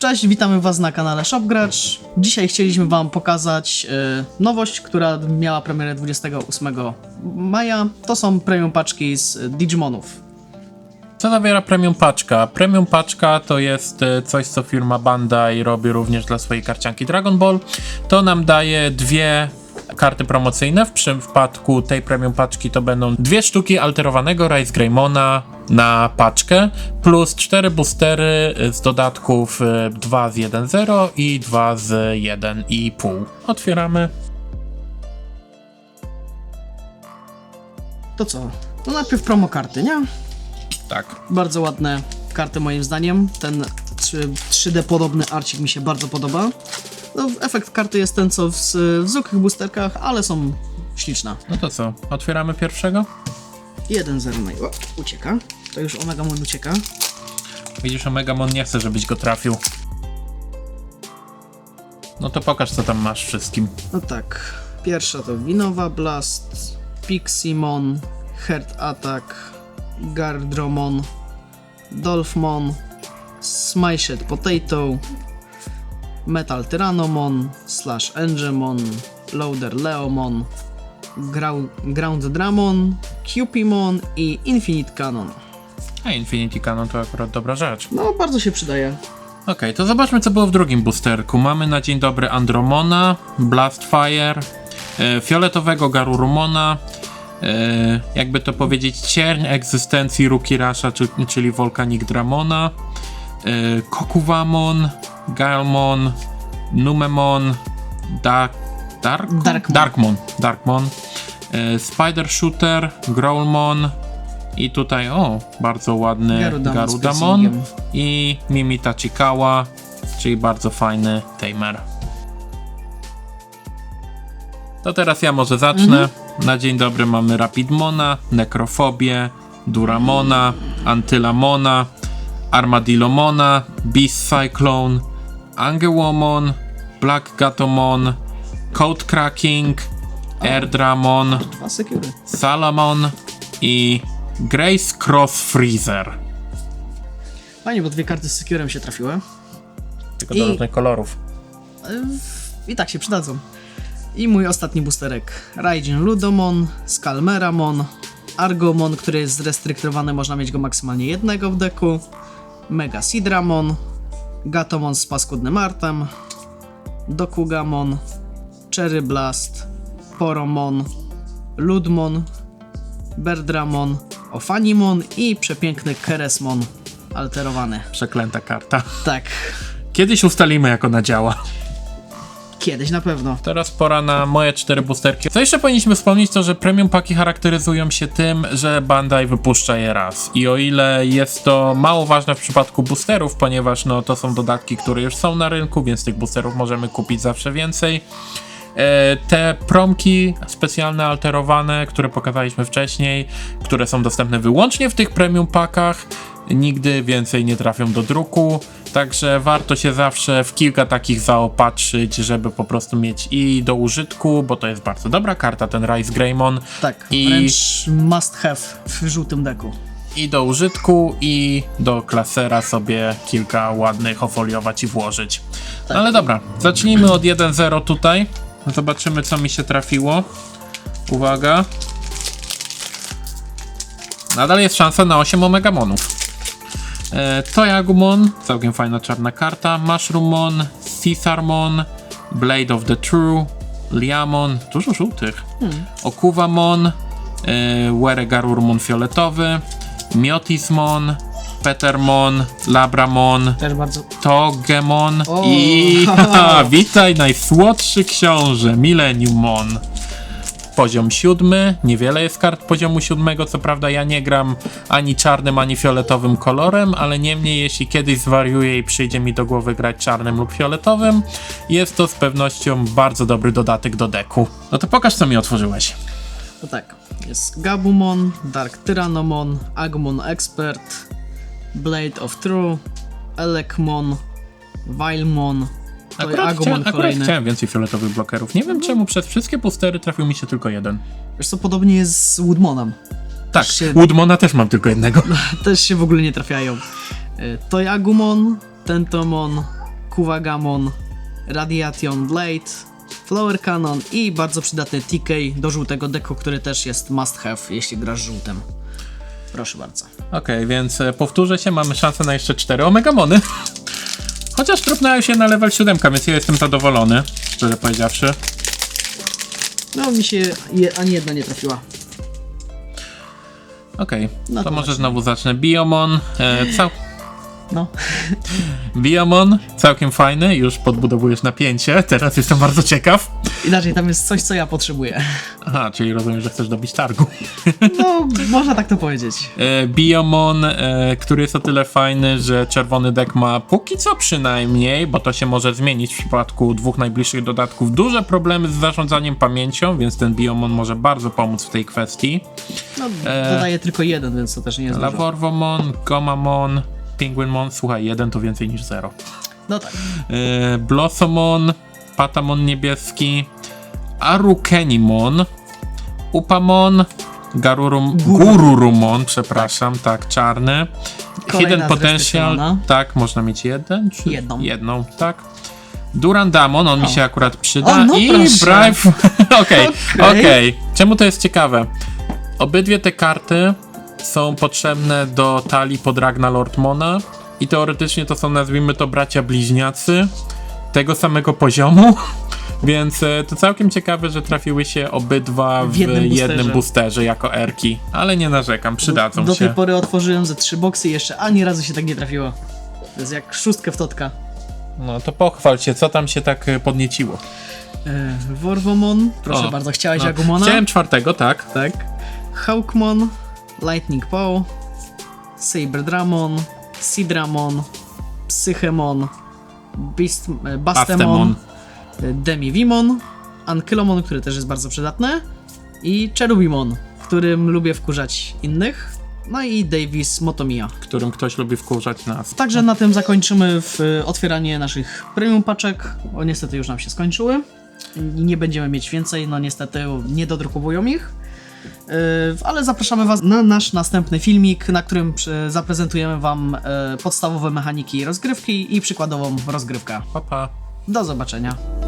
Cześć, witamy Was na kanale ShopGracz. Dzisiaj chcieliśmy Wam pokazać e, nowość, która miała premierę 28 maja. To są premium paczki z Digimonów. Co zawiera premium paczka? Premium paczka to jest e, coś, co firma Bandai robi również dla swojej karcianki Dragon Ball. To nam daje dwie karty promocyjne. W przypadku tej premium paczki to będą dwie sztuki alterowanego Rise Greymona na paczkę, plus cztery boostery z dodatków e, 2 z 1.0 i 2 z 1.5. Otwieramy. To co? No najpierw promo karty, nie? Tak. Bardzo ładne karty moim zdaniem. Ten 3, 3D podobny arcik mi się bardzo podoba. No, efekt karty jest ten co w, w zwykłych boosterkach, ale są śliczne. No to co? Otwieramy pierwszego? 1-0 na o, ucieka. To już Omega Moon ucieka. Widzisz, Omegamon nie chce, żebyś go trafił. No to pokaż, co tam masz wszystkim. No tak. Pierwsza to Winowa Blast, Piximon, Heart Attack, Gardromon, Dolphmon, Smashed Potato, Metal Tyrannomon, Slash Engemon, Loader Leomon, Grau- Ground Dramon, Cupimon i Infinite Cannon. A Infinity Cannon to akurat dobra rzecz. No, bardzo się przydaje. Okej, to zobaczmy, co było w drugim boosterku. Mamy na dzień dobry Andromona, Blastfire, e, fioletowego Garurumona, e, jakby to powiedzieć, cierń egzystencji Rukirasha, czy, czyli Volcanic Dramona, e, Kokuwamon, Galmon, Numemon, Dark, Dark? Darkmon. Darkmon. Darkmon. E, Spider Shooter, Growlmon i tutaj, o, bardzo ładny Garudamon Garudamon i Mimita Chikawa, czyli bardzo fajny Tamer. To teraz ja może zacznę. Na dzień dobry mamy Rapidmona, Nekrofobię, Duramona, Antylamona, Armadillomona, Beast Cyclone, Angewomon, Black Gatomon, Code Cracking, secury. Salamon i Grace Cross Freezer. Fajnie, bo dwie karty z securem się trafiły. Tylko I- do różnych kolorów. I tak się przydadzą. I mój ostatni boosterek. Raijin Ludomon, Skalmeramon, Argomon, który jest zrestriktowany, można mieć go maksymalnie jednego w deku, Mega Sidramon, Gatomon z paskudnym artem, Dokugamon, Cherry Blast, Poromon, Ludmon, Berdramon, Ofanimon i przepiękny Keresmon alterowany. Przeklęta karta. Tak, Kiedyś ustalimy, jak ona działa. Kiedyś na pewno. Teraz pora na moje cztery boosterki. Co jeszcze powinniśmy wspomnieć, to że premium paki charakteryzują się tym, że Bandai wypuszcza je raz. I o ile jest to mało ważne w przypadku boosterów, ponieważ no, to są dodatki, które już są na rynku, więc tych boosterów możemy kupić zawsze więcej. E, Te promki specjalne, alterowane, które pokazaliśmy wcześniej, które są dostępne wyłącznie w tych premium pakach, nigdy więcej nie trafią do druku. Także warto się zawsze w kilka takich zaopatrzyć, żeby po prostu mieć i do użytku, bo to jest bardzo dobra karta, ten Rise Greymon. Tak, I- wręcz must have w żółtym deku. I do użytku, i do klasera sobie kilka ładnych ofoliować i włożyć. No ale dobra, zacznijmy od 1.0 tutaj. Zobaczymy, co mi się trafiło. Uwaga. Nadal jest szansa na 8 Omegamonów. E, Toyagumon, całkiem fajna czarna karta. Mushroomon, Caesarmon, Blade of the True, Liamon, dużo żółtych. Okuwamon, e, Weregarurmon fioletowy, Miotismon, Petermon, Labramon, Też bardzo. Togemon O! i witaj najsłodszy książę, Millenniumon. Poziom siódmy, niewiele jest kart poziomu siódmego, co prawda ja nie gram ani czarnym, ani fioletowym kolorem, ale niemniej jeśli kiedyś zwariuję i przyjdzie mi do głowy grać czarnym lub fioletowym, jest to z pewnością bardzo dobry dodatek do deku. No to pokaż co mi otworzyłeś. No tak. Jest Gabumon, Dark Tyrannomon, Agumon Expert, Blade of True, Elekmon, Vilmon, Akurat, Agumon chciałem, akurat kolejny. chciałem więcej fioletowych blokerów. Nie wiem czemu przez wszystkie pustery trafił mi się tylko jeden. Wiesz co, podobnie jest z Woodmonem. Tak, się- Woodmona też mam tylko jednego. Też się w ogóle nie trafiają. Y, To Agumon, Tentomon, Kuwagamon, Radiation Blade, Flower Cannon i bardzo przydatny TK do żółtego deku, który też jest must have, jeśli grasz żółtym. Proszę bardzo. Okej, więc e, powtórzę się, mamy szansę na jeszcze 4 Omegamony. Chociaż trupnęły się na level 7, więc ja jestem zadowolony, szczerze powiedziawszy. No mi się je, ani jedna nie trafiła. Okej, No to to może zacznę. znowu zacznę. Biomon, e, cał... No. Biomon, całkiem fajny, już podbudowujesz napięcie, teraz jestem bardzo ciekaw. Inaczej tam jest coś, co ja potrzebuję. Aha, czyli rozumiem, że chcesz dobić targu. No, można tak to powiedzieć. E, Biomon, e, który jest o tyle fajny, że czerwony deck ma póki co przynajmniej, bo to się może zmienić w przypadku dwóch najbliższych dodatków, duże problemy z zarządzaniem pamięcią, więc ten Biomon może bardzo pomóc w tej kwestii. No, E. dodaję tylko jeden, więc to też nie jest dużo. Laworwomon, Gomamon, Penguinmon, słuchaj, jeden to więcej niż zero. No tak. E, Blossomon, Patamon niebieski, Arukenimon, Upamon, Garurum, Gururumon, przepraszam, tak, czarny. Kolejna Hidden Potential, tak, można mieć jeden? Czy Jedną. Jedną, tak. Durandamon, on mi się akurat przyda. O, no I. Okej, Okej. okej. Czemu to jest ciekawe? Obydwie te karty są potrzebne do talii pod Ragna Lordmona i teoretycznie to są, nazwijmy to, bracia bliźniacy tego samego poziomu. Więc e, to całkiem ciekawe, że trafiły się obydwa w, W jednym jednym, boosterze. boosterze jako erki. Ale nie narzekam, przydadzą Do się. tej pory otworzyłem ze trzy boksy i jeszcze ani razu się tak nie trafiło. To jest jak szóstkę w totka. No to pochwal się, co tam się tak e, podnieciło. E, Worwomon, proszę O, bardzo, chciałeś no, Agumona? Chciałem czwartego, tak. Tak. Hawkmon, Lightning Paw, Saberdramon, Seedramon, Psychemon, Beast, e, Bastemon, e, Demivimon, Ankylomon, który też jest bardzo przydatny i Cherubimon, którym lubię wkurzać innych, no i Davis Motomia. Którym ktoś lubi wkurzać nas. Także na tym zakończymy w e, otwieranie naszych premium paczek. O niestety już nam się skończyły. I Nie będziemy mieć więcej, no niestety nie dodrukowują ich. Yy, Ale zapraszamy Was na nasz następny filmik, na którym zaprezentujemy Wam e, podstawowe mechaniki rozgrywki i przykładową rozgrywkę. Pa, pa. Do zobaczenia.